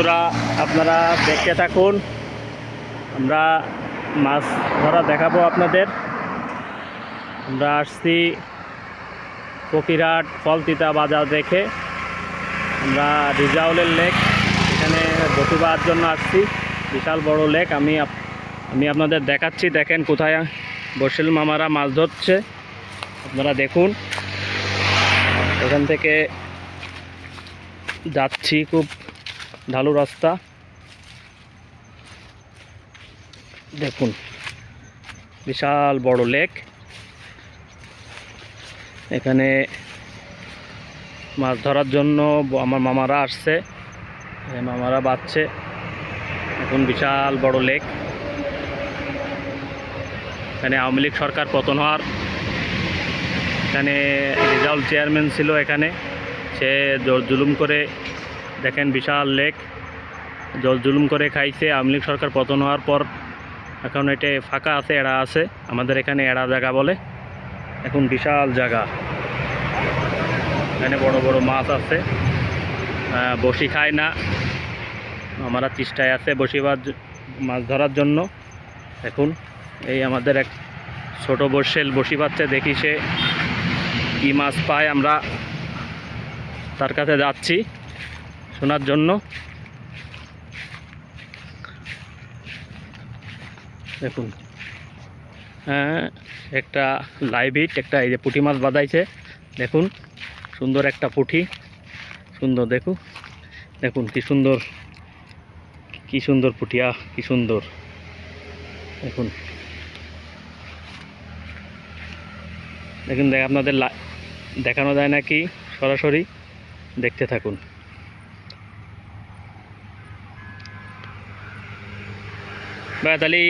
বন্ধুরা, আপনারা দেখতে থাকুন। আমরা মাছ ধরা দেখাবো আপনাদের। আমরা আসছি ফকিরহাট ফলতিতা বাজার দেখে। আমরা রিজাউলের লেক, এখানে বসিবার জন্য আসছি। বিশাল বড় লেক, আমি আমি আপনাদের দেখাচ্ছি। দেখেন কোথায় বসিল মামারা মাছ ধরছে। আপনারা দেখুন। এখান থেকে যাচ্ছি খুব ঢালু রাস্তা। দেখুন, বিশাল বড় লেক। এখানে মাছ ধরার জন্য আমার মামারা আসছে। মামারা বাচ্ছে। এখন বিশাল বড় লেক। এখানে আওয়ামী লীগ সরকার পতন হওয়ার। এখানে রেজাউল চেয়ারম্যান ছিল এখানে। সে জোর জুলুম করে দেখেন বিশাল লেক। জল জুলুম করে খাইছে। আওয়ামী লীগ সরকার পতন হওয়ার পর এখন এটা ফাঁকা আছে, এড়া আছে। আমাদের এখানে এড়া জায়গা বলে। এখন বিশাল জায়গা। এখানে বড় বড় মাছ আছে। বসি খায় না। আমরা চেষ্টায় আছে বসিবার মাছ ধরার জন্য। এখন এই আমাদের এক ছোট বর্ষেল বসি পাচ্ছে দেখি সে কী মাছ পায়। আমরা তার কাছে যাচ্ছি। শোনার জন্য। দেখুন হ্যাঁ একটা লাইভ হিট একটা এই যে পুঁটি মাছ বাঁধাইছে। দেখুন, সুন্দর একটা পুঁটি। সুন্দর, দেখুন দেখুন কি সুন্দর কি সুন্দর পুটিয়া কি সুন্দর। দেখুন দেখুন, দেখ, আপনাদের দেখানো যায় নাকি? সরাসরি দেখতে থাকুন। বা তাহলে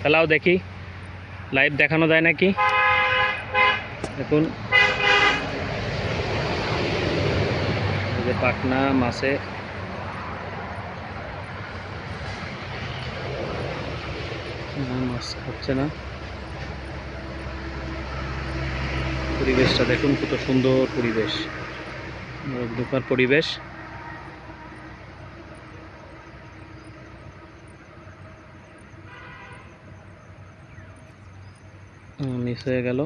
খেলাও দেখি। লাইভ দেখানো যায় নাকি? দেখুন। যে পাকনা মাছে মাছ খাচ্ছে না। পরিবেশটা দেখুন, কত সুন্দর পরিবেশ। ঢোকার পরিবেশ। মিস হয়ে গেল।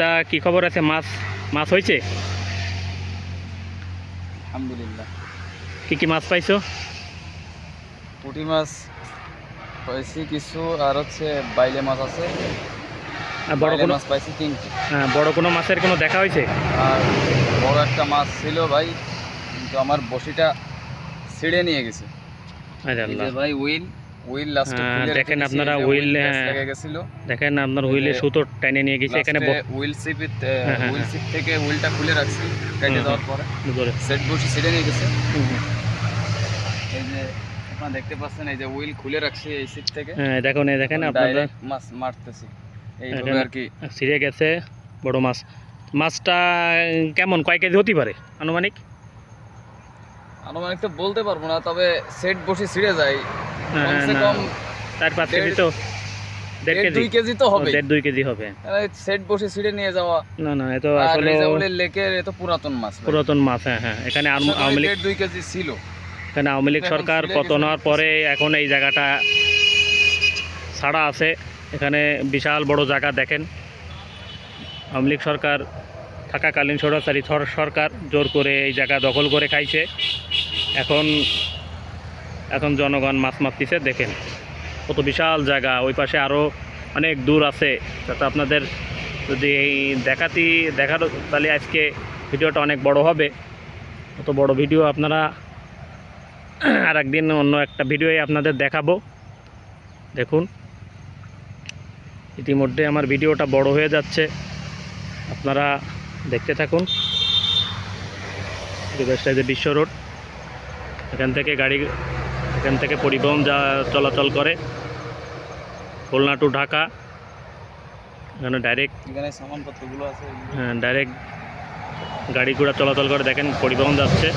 তা কি খবর আছে? মাছ মাছ হয়েছে? আলহামদুলিল্লাহ। কি কি মাছ পাইছো? পুঁটি মাছ পাইছি কিছু আর হচ্ছে বাইলে মাছ আছে। আর বড় কোনো মাছ পাইছি তিনটি। হ্যাঁ, বড় কোনো মাছের কোনো দেখা হয়েছে? আর বড় একটা মাছ ছিল ভাই কিন্তু আমার বসিটা ছিঁড়ে নিয়ে গেছে। ভাই উইল লাস্টে হ্যাঁ, দেখেন আপনারা প্যাঁচ হ্যাঁ। গেছিল। দেখেন আপনার হুইলে সুতো টেনে নিয়ে গেছে এখানে লাস্টে উইল সিপিত হ্যাঁ, হ্যাঁ। সিপ থেকে উইলটা খুলে রাখছি কেটে দেওয়ার পরে। সেট বসি ছিঁড়ে নিয়ে গেছে। হুম, হুম। এই যে আপনারা দেখতে পাচ্ছেন এই যে উইল খুলে রাখছি এই সিট থেকে। হ্যাঁ দেখুন এই দেখেন আপনারা মাছ মারতেছি। এইভাবে আর কি। ছিঁড়ে গেছে বড় মাছ। মাছটা কেমন কয় কেজি হতে পারে আনুমানিক? আনুমানিক তো বলতে পারব না তবে সেট বসে ছিঁড়ে যায়। হ্যাঁ, কমসে কম চার পাঁচ কেজি তো দুই কেজি তো হবে। দুই কেজি হবে। সেট বসে ছিঁড়ে নিয়ে যাওয়া। না না এত আসলে লেকের এত পুরাতন মাছ পুরাতন মাছ হ্যাঁ হ্যাঁ। এখানে আম- আশা করি আওয়ামী লীগ দুই কেজি ছিল। এখানে আওয়ামী লীগ সরকার ছিঁড়ে পতন হওয়ার পরে এখন এই জায়গাটা ছাড়া আছে। এখানে বিশাল বড় জায়গা দেখেন। আওয়ামী লীগ সরকার থাকাকালীন সরাসরি সরকার জোর করে এই জায়গা দখল করে খাইছে। এখন এখন জনগণ মাছ মারতেছে, দেখেন। কত বিশাল জায়গা, ওই পাশে আরও অনেক দূর আছে। যাতে আপনাদের যদি এই দেখাতি দেখার তাহলে আজকে ভিডিওটা অনেক বড় হবে। অত বড় ভিডিও আপনারা আর একদিন অন্য একটা ভিডিওয়ে আপনাদের দেখাবো। দেখুন। ইতিমধ্যে আমার ভিডিওটা বড় হয়ে যাচ্ছে। আপনারা দেখতে থাকুন। যে বিশ্ব রোড। এখান থেকে গাড়ি এখান থেকে পরিবহন যা চলাচল করে। খুলনা টু ঢাকা। এখানে ডাইরেক্ট এখানে সামানপত্রগুলো আছে। হ্যাঁ ডাইরেক্ট গাড়ি ঘোড়া চলাচল করে। দেখেন পরিবহন যাচ্ছে।